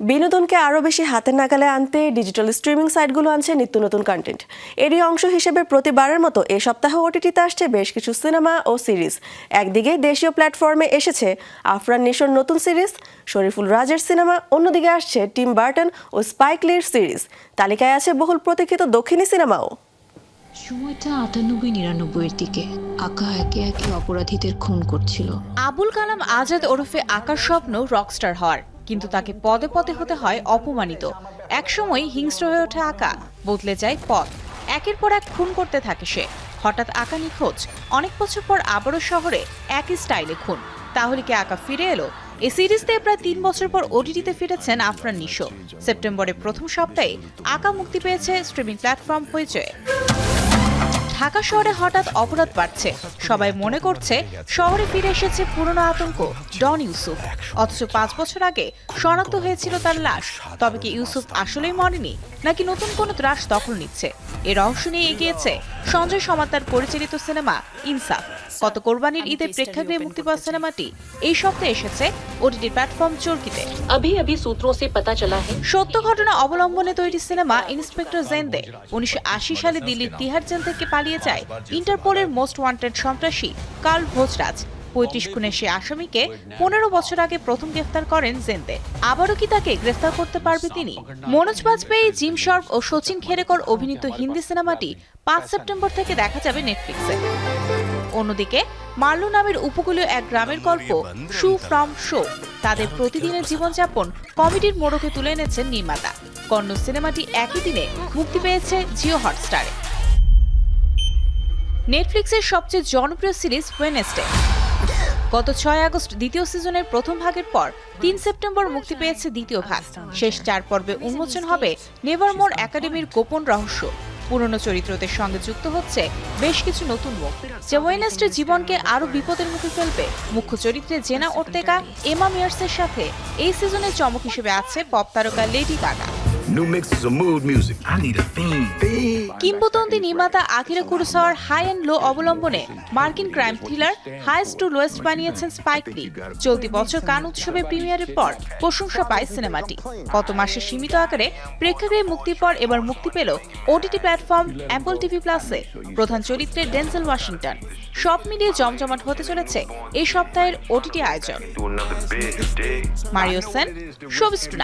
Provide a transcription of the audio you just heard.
বিনোদনকে আরও বেশি হাতের নাগালে আনতে ডিজিটাল স্ট্রিমিং সাইটগুলো আনছে নিত্য নতুন কন্টেন্ট এরই অংশ হিসেবে প্রতিবারের মতো এ সপ্তাহ ওটিটিতে আসছে বেশ কিছু সিনেমা ও সিরিজ। একদিকে দেশীয় প্ল্যাটফর্মে এসেছে আফরান নিশোর নতুন সিরিজ শরীফুল রাজের সিনেমা অন্যদিকে আসছে টিম বার্টন ও স্পাইক লির সিরিজ। তালিকায় আছে বহুল প্রতীক্ষিত দক্ষিণী সিনেমাও। সময়টা আটানব্বই নিরানব্বইয়ের দিকে। আঁকা একে একে অপরাধীদের খুন করছিল। আবুল কালাম আজাদ ওরফে আকার স্বপ্ন রকস্টার হওয়ার। কিন্তু তাকে পদে পদে হতে হয় অপমানিত। একসময় হিংস্র হয়ে ওঠে আঁকা, বদলে যায় পথ। একের পর এক খুন করতে থাকে সে। হঠাৎ আঁকা নিখোঁজ। অনেক বছর পর আবারও শহরে একই স্টাইলে খুন। তাহলে কি আঁকা ফিরে এলো? এই সিরিজতে প্রায় তিন বছর পর ওটিটিতে ফিরেছেন আফরান নিশো। সেপ্টেম্বরের প্রথম সপ্তাহে আঁকা মুক্তি পেয়েছে স্ট্রিমিং প্ল্যাটফর্ম হয়েছে ঢাকা শহরে হঠাৎ অপরাধ বাড়ছে। সবাই মনে করছে শহরে ফিরে এসেছে পুরনো আতঙ্ক, ডন ইউসুফ। অথচ পাঁচ বছর আগে শনাক্ত হয়েছিল তার লাশ। তবে কি ইউসুফ আসলেই মরেনি, নাকি নতুন কোনো ত্রাস দখল নিচ্ছে? এ রহস্য নিয়ে এগিয়েছে সঞ্জয় সমাতার পরিচালিত সিনেমা ইনসাফ। কত কোরবানির ঈদের প্রেক্ষাগৃহে মুক্তি পাওয়া সিনেমাটি এই সপ্তাহে এসেছে ওটিটি প্ল্যাটফর্ম চরকিতে। সত্য ঘটনা অবলম্বনে তৈরি সিনেমা ইন্সপেক্টর জেন্দে উনিশশো আশি সালে দিল্লির তিহার জেল থেকে পালিয়ে যায় ইন্টারপোলের মোস্ট ওয়ান্টেড সন্ত্রাসী কার্ল ভোজরাজ। পঁয়ত্রিশ খুনের সে আসামিকে পনেরো বছর আগে প্রথম গ্রেফতার করেন জেন্দে আবারও কি তাকে গ্রেফতার করতে পারবে তিনি? মনোজ বাজপেয়ী জিম শর্ফ ও সচিন খেরেকর অভিনীত হিন্দি সিনেমাটি পাঁচ সেপ্টেম্বর থেকে দেখা যাবে নেটফ্লিক্সে অন্যদিকে মাল্লু নামের উপকূলীয় এক গ্রামের গল্প শু ফ্রম শো তাদের প্রতিদিনের জীবনযাপন কমেডির মোড়কে তুলে এনেছেন নির্মাতা। কর্ণ সিনেমাটি একই দিনে মুক্তি পেয়েছে জিও হটস্টারে। নেটফ্লিক্সের সবচেয়ে জনপ্রিয় সিরিজ ওয়েনেসডে গত ছয় আগস্ট দ্বিতীয় সিজনের প্রথম ভাগের পর তিন সেপ্টেম্বর মুক্তি পেয়েছে দ্বিতীয় ভাগ। শেষ চার পর্বে উন্মোচন হবে নেভারমোর একাডেমির গোপন রহস্য। পুরনো চরিত্রদের সঙ্গে যুক্ত হচ্ছে বেশ কিছু নতুন মুখ। যে ওয়েনেস্টের জীবনকে আরও বিপদের মুখে ফেলবে, মুখ্য চরিত্রে জেনা ওর্তেগা এমা মিয়ার্সের সাথে এই সিজনের চমক হিসেবে আছে পপ তারকা Lady Gaga. New mixes of mood music. I need a theme. Theme. কিংবদন্তি নির্মাতা আকিরা কুরুসাওয়ার হাই অ্যান্ড লো অবলম্বনে মার্কিন crime thriller highest two lowest বানিয়েছেন স্পাইক লি চলতি বছর কান উৎসবে প্রিমিয়ারের পর প্রশংসা পায় সিনেমাটি গত মাসে সীমিত আকারে প্রেক্ষাগৃহে মুক্তির পর এবার মুক্তি পেল ওটিটি প্ল্যাটফর্ম অ্যাপল টিভি প্লাসে প্রধান চরিত্রে ডেনজেল ওয়াশিংটন সব মিলিয়ে জমজমাট হতে চলেছে এই সপ্তাহের ওটিটি আয়োজন. Mario Sen showbiz two